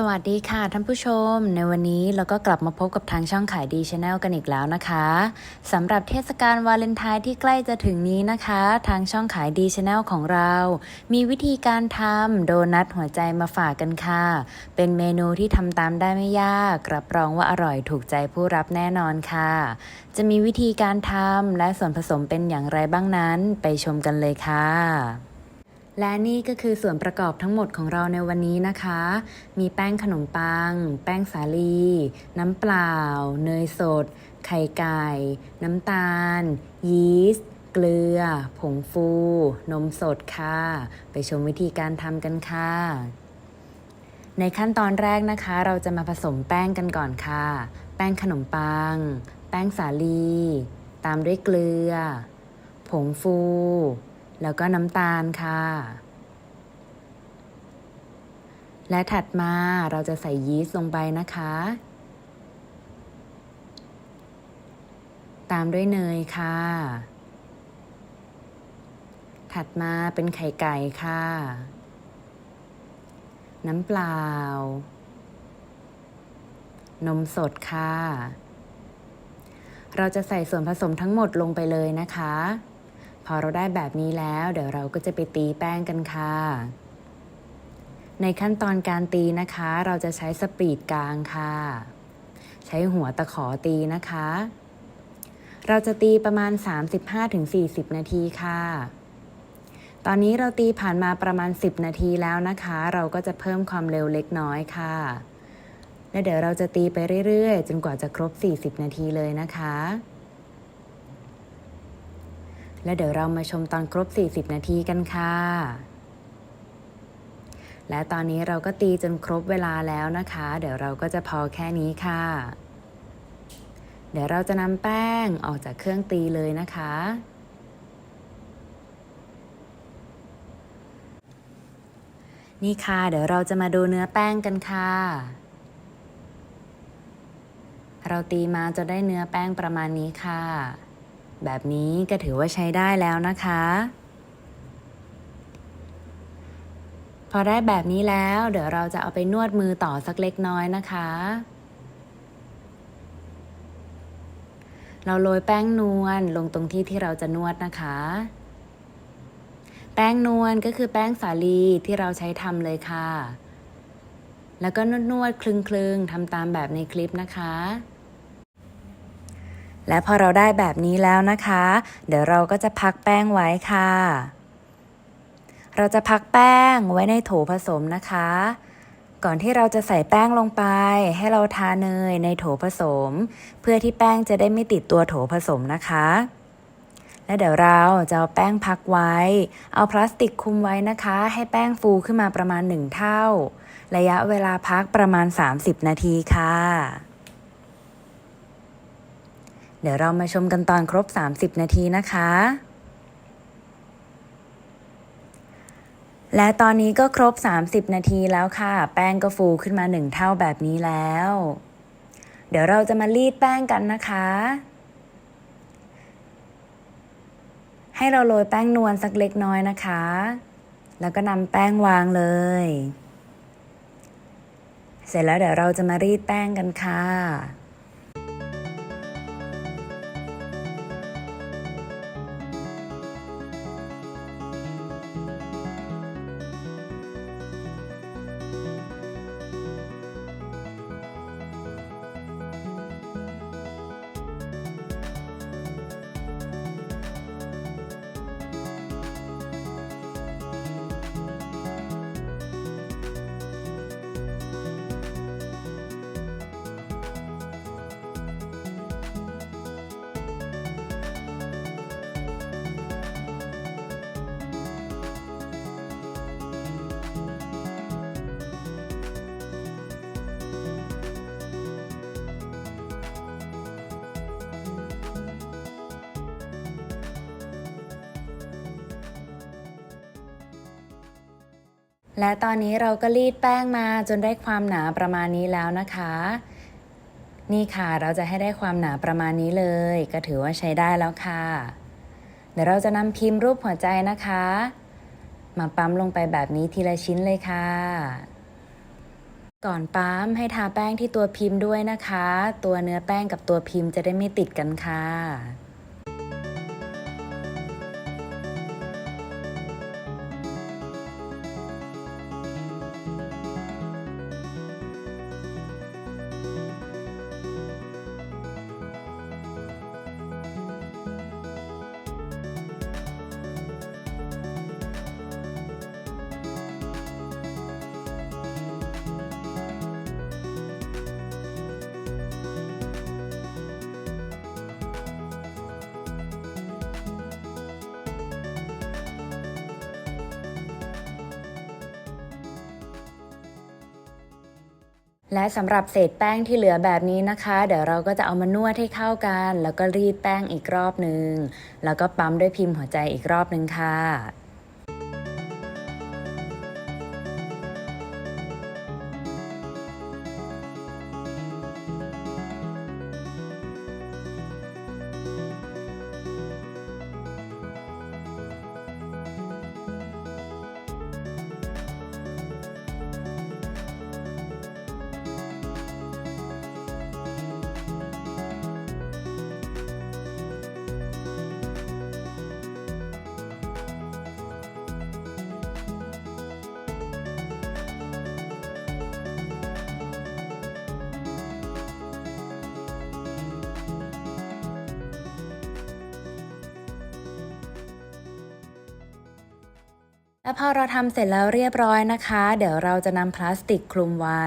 สวัสดีค่ะท่านผู้ชม ในวันนี้เราก็กลับมาพบกับทางช่องขายดีชาแนลกันอีกแล้วนะคะสำหรับเทศกาลวาเลนไทน์ที่ใกล้จะถึงนี้นะคะ ทางช่องขายดีชาแนลของเรา มีวิธีการทำโดนัทหัวใจมาฝากกันค่ะ เป็นเมนูที่ทำตามได้ไม่ยากรับรองว่าอร่อยถูกใจผู้รับแน่นอนค่ะ จะมีวิธีการทำและส่วนผสมเป็นอย่างไรบ้างนั้น ไปชมกันเลยค่ะ และนี่ก็คือส่วนประกอบทั้งหมดของเราในวันนี้นะคะ มีแป้งขนมปัง แป้งสาลี น้ำเปล่า เนยสด ไข่ไก่ น้ำตาล ยีสต์ เกลือ ผงฟู นมสดค่ะ ไปชมวิธีการทำกันค่ะ ในขั้นตอนแรกนะคะ เราจะมาผสมแป้งกันก่อนค่ะ แป้งขนมปัง แป้งสาลี ตามด้วยเกลือ ผงฟู แล้วก็น้ำตาลค่ะ และถัดมาเราจะใส่ยีสต์ลงไปนะคะ ตามด้วยเนยค่ะ ถัดมาเป็นไข่ไก่ค่ะ น้ำเปล่า นมสดค่ะ เราจะใส่ส่วนผสมทั้งหมดลงไปเลยนะคะ พอเราได้แบบนี้แล้ว เดี๋ยวเราก็จะไปตีแป้งกันค่ะ ในขั้นตอนการตีนะคะ เราจะใช้สปีดกลางค่ะ ใช้หัวตะขอตีนะคะ เราจะตีประมาณ 35-40 นาทีค่ะ ตอนนี้เราตีผ่านมาประมาณ 10 นาทีแล้วนะคะ เราก็จะเพิ่มความเร็วเล็กน้อยค่ะ และเดี๋ยวเราจะตีไปเรื่อยๆ จนกว่าจะครบ 40 นาทีเลยนะคะ และเดี๋ยวเรามาชมตอนครบ 40 นาทีกันค่ะและตอนนี้เราก็ตีจนครบเวลาแล้วนะคะ เดี๋ยวเราก็จะพอแค่นี้ค่ะ เดี๋ยวเราจะนำแป้งออกจากเครื่องตีเลยนะคะ นี่ค่ะ เดี๋ยวเราจะมาดูเนื้อแป้งกันค่ะ เราตีมาจนได้เนื้อแป้งประมาณนี้ค่ะ แบบนี้ก็ถือว่าใช้ได้แล้วนะคะ พอได้แบบนี้แล้ว เดี๋ยวเราจะเอาไปนวดมือต่อสักเล็กน้อยนะคะ เราโรยแป้งนวลลงตรงที่ที่เราจะนวดนะคะ แป้งนวลก็คือแป้งสาลีที่เราใช้ทำเลยค่ะ แล้วก็นวดนวดคลึงคลึงทำตามแบบในคลิปนะคะ และพอเราได้แบบนี้แล้วนะคะ เดี๋ยวเราก็จะพักแป้งไว้ค่ะ เราจะพักแป้งไว้ในโถผสมนะคะ ก่อนที่เราจะใส่แป้งลงไป ให้เราทาเนยในโถผสม เพื่อที่แป้งจะได้ไม่ติดตัวโถผสมนะคะและเดี๋ยวเราจะเอาแป้งพักไว้ เอาพลาสติกคุมไว้นะคะ ให้แป้งฟูขึ้นมาประมาณ 1 เท่า ระยะเวลาพักประมาณ 30 นาทีค่ะ เดี๋ยวเรามาชมกันตอนครบ 30 นาทีนะคะ และตอนนี้ก็ครบ 30 นาทีแล้วค่ะ แป้งก็ฟูขึ้นมา 1 เท่าแบบนี้แล้ว เดี๋ยวเราจะมารีดแป้งกันนะคะ ให้เราโรยแป้งนวลสักเล็กน้อยนะคะ แล้วก็นำแป้งวางเลย เสร็จแล้วเดี๋ยวเราจะมารีดแป้งกันค่ะ และตอนนี้เราก็รีดแป้งมาจนได้ความหนาประมาณนี้แล้วนะคะ นี่ค่ะเราจะให้ได้ความหนาประมาณนี้เลย ก็ถือว่าใช้ได้แล้วค่ะ เดี๋ยวเราจะนำพิมพ์รูปหัวใจนะคะ มาปั๊มลงไปแบบนี้ทีละชิ้นเลยค่ะ ก่อนปั๊มให้ทาแป้งที่ตัวพิมพ์ด้วยนะคะ ตัวเนื้อแป้งกับตัวพิมพ์จะได้ไม่ติดกันค่ะ และสำหรับเศษแป้งที่เหลือแบบนี้นะคะ เดี๋ยวเราก็จะเอามานวดให้เข้ากัน แล้วก็รีดแป้งอีกรอบหนึ่งแล้วก็ปั๊มด้วยพิมพ์หัวใจอีกรอบหนึ่งค่ะ และพอเราทำเสร็จแล้วเรียบร้อยนะคะ เดี๋ยวเราจะนำพลาสติกคลุมไว้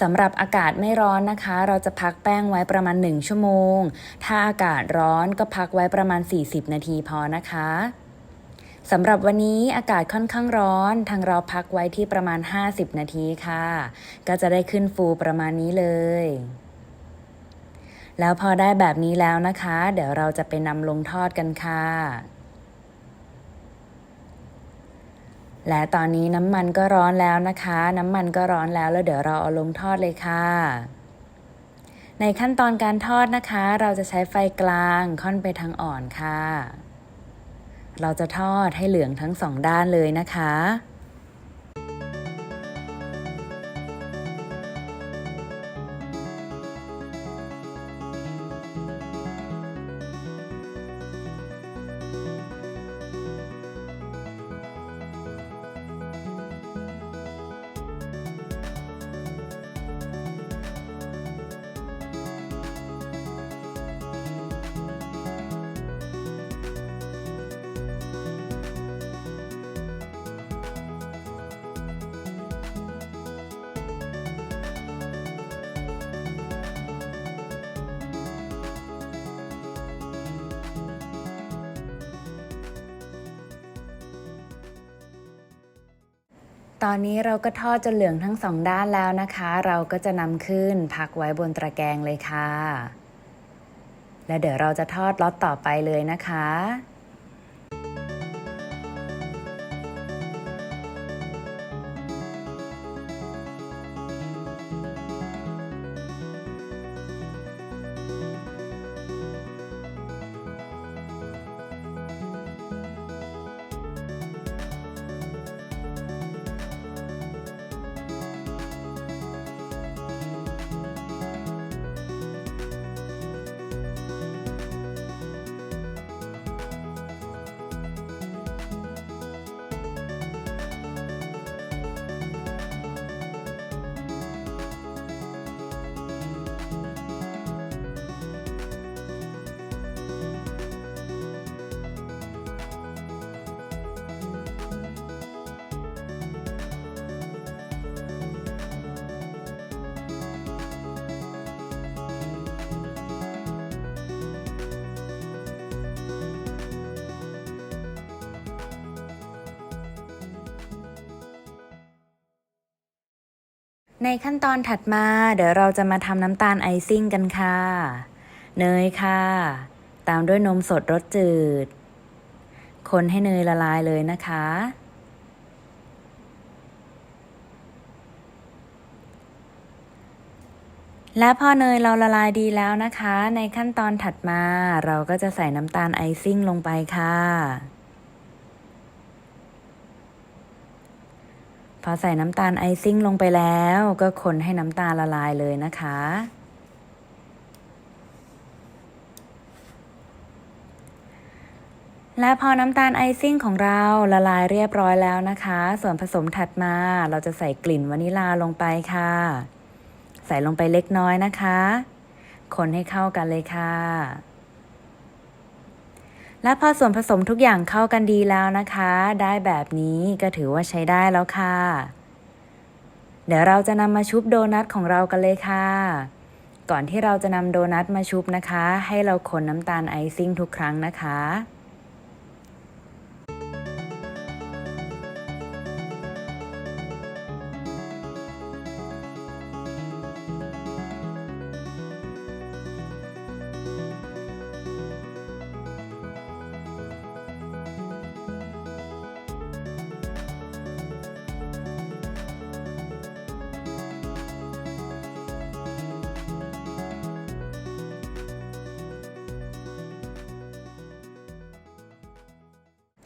สำหรับอากาศไม่ร้อนนะคะ เราจะพักแป้งไว้ประมาณ 1 ชั่วโมง ถ้าอากาศร้อนก็พักไว้ประมาณ 40 นาทีพอนะคะสำหรับวันนี้อากาศค่อนข้างร้อน ทางเราพักไว้ที่ประมาณ 50 นาทีค่ะ ก็จะได้ขึ้นฟูประมาณนี้เลย แล้วพอได้แบบนี้แล้วนะคะ เดี๋ยวเราจะไปนำลงทอดกันค่ะ และตอนนี้น้ำมันก็ร้อนแล้วนะคะ น้ำมันก็ร้อนแล้วแล้วเดี๋ยวเราเอาลงทอดเลยค่ะ ในขั้นตอนการทอดนะคะ เราจะใช้ไฟกลางค่อนไปทางอ่อนค่ะ เราจะทอดให้เหลืองทั้งสองด้านเลยนะคะ ตอนนี้เราก็ทอดจนเหลืองทั้งสองด้านแล้วนะคะ เราก็จะนำขึ้นพักไว้บนตะแกรงเลยค่ะ และเดี๋ยวเราจะทอดล็อตต่อไปเลยนะคะ ในขั้นตอนถัดมาเดี๋ยวเราจะมาทำน้ำตาลไอซิ่งกันค่ะ เนยค่ะ ตามด้วยนมสดรสจืด คนให้เนยละลายเลยนะคะ และพอเนยเราละลายดีแล้วนะคะ ในขั้นตอนถัดมาเราก็จะใส่น้ำตาลไอซิ่งลงไปค่ะ พอใส่น้ำตาลไอซิ่งลงไปแล้วก็คนให้น้ำตาลละลายเลยนะคะ และพอน้ำตาลไอซิ่งของเราละลายเรียบร้อยแล้วนะคะ ส่วนผสมถัดมาเราจะใส่กลิ่นวานิลาลงไปค่ะ ใส่ลงไปเล็กน้อยนะคะ คนให้เข้ากันเลยค่ะ และพอส่วนผสมทุกอย่างเข้ากันดีแล้วนะคะ ได้แบบนี้ก็ถือว่าใช้ได้แล้วค่ะ เดี๋ยวเราจะนำมาชุบโดนัทของเรากันเลยค่ะ ก่อนที่เราจะนำโดนัทมาชุบนะคะ ให้เราคนน้ำตาลไอซิ่งทุกครั้งนะคะ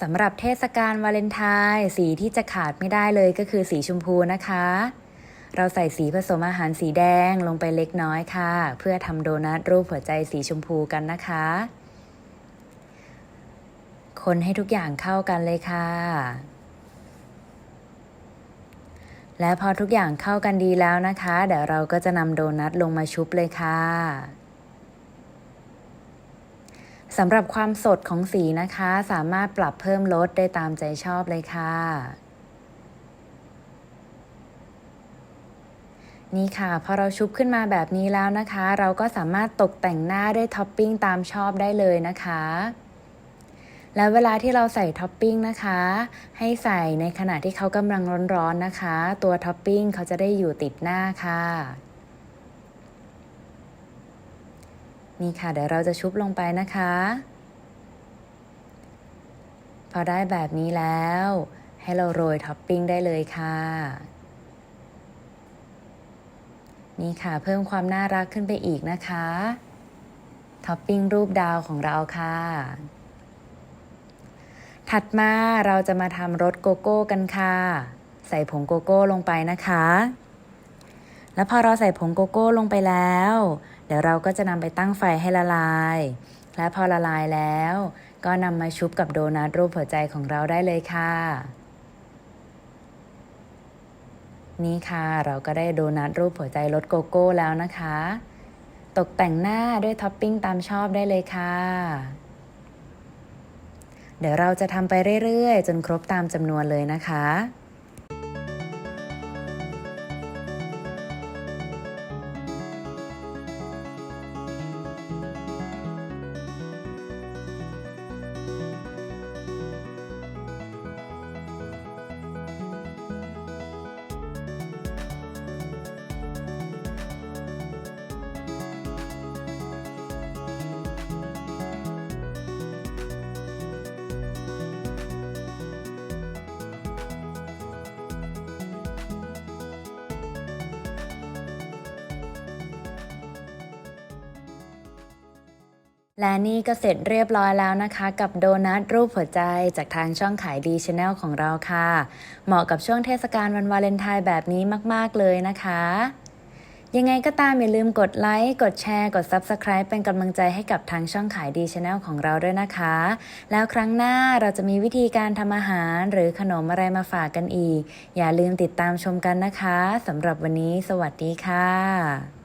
สำหรับเทศกาลวาเลนไทน์สีที่จะขาดไม่ได้เลยก็คือสีชมพูนะคะ เราใส่สีผสมอาหารสีแดงลงไปเล็กน้อยค่ะ เพื่อทำโดนัทรูปหัวใจสีชมพูกันนะคะ คนให้ทุกอย่างเข้ากันเลยค่ะ และพอทุกอย่างเข้ากันดีแล้วนะคะ เดี๋ยวเราก็จะนำโดนัทลงมาชุบเลยค่ะ สำหรับความสดของสีนะคะ สามารถปรับเพิ่มลดได้ตามใจชอบเลยค่ะ นี่ค่ะ พอเราชุบขึ้นมาแบบนี้แล้วนะคะ เราก็สามารถตกแต่งหน้าด้วยท็อปปิ้งตามชอบได้เลยนะคะแล้วเวลาที่เราใส่ท็อปปิ้งนะคะ ให้ใส่ในขณะที่เขากำลังร้อนๆนะคะ ตัวท็อปปิ้งเขาจะได้อยู่ติดหน้าค่ะ นี่ค่ะเดี๋ยวเราจะชุบลงไปนะคะ พอได้แบบนี้แล้ว ให้เราโรยท็อปปิ้งได้เลยค่ะ นี่ค่ะเพิ่มความน่ารักขึ้นไปอีกนะคะ ท็อปปิ้งรูปดาวของเราค่ะ ถัดมาเราจะมาทำรสโกโก้กันค่ะ ใส่ผงโกโก้ลงไปนะคะ แล้วพอเราใส่ผงโกโก้ลงไปแล้ว เดี๋ยวเราก็จะนำไปตั้งไฟให้ละลาย และพอละลายแล้ว ก็นำมาชุบกับโดนัทรูปหัวใจของเราได้เลยค่ะ นี่ค่ะเราก็ได้โดนัทรูปหัวใจรสโกโก้แล้วนะคะ ตกแต่งหน้าด้วยท็อปปิ้งตามชอบได้เลยค่ะ เดี๋ยวเราจะทำไปเรื่อยๆ จนครบตามจำนวนเลยนะคะ และนี่ก็เสร็จเรียบร้อยแล้วนะคะ กับโดนัทรูปหัวใจจากทางช่องขายดีชาแนลของเราค่ะ เหมาะกับช่วงเทศกาลวันวาเลนไทน์แบบนี้มาก ๆ เลยนะคะ ยังไงก็ตามอย่าลืมกดไลค์กดแชร์กด Subscribe เป็นกำลังใจให้กับทางช่องขายดีชาแนลของเราด้วยนะคะ แล้วครั้งหน้าเราจะมีวิธีการทำอาหารหรือขนมอะไรมาฝากกันอีก อย่าลืมติดตามชมกันนะคะสำหรับวันนี้ สวัสดีค่ะ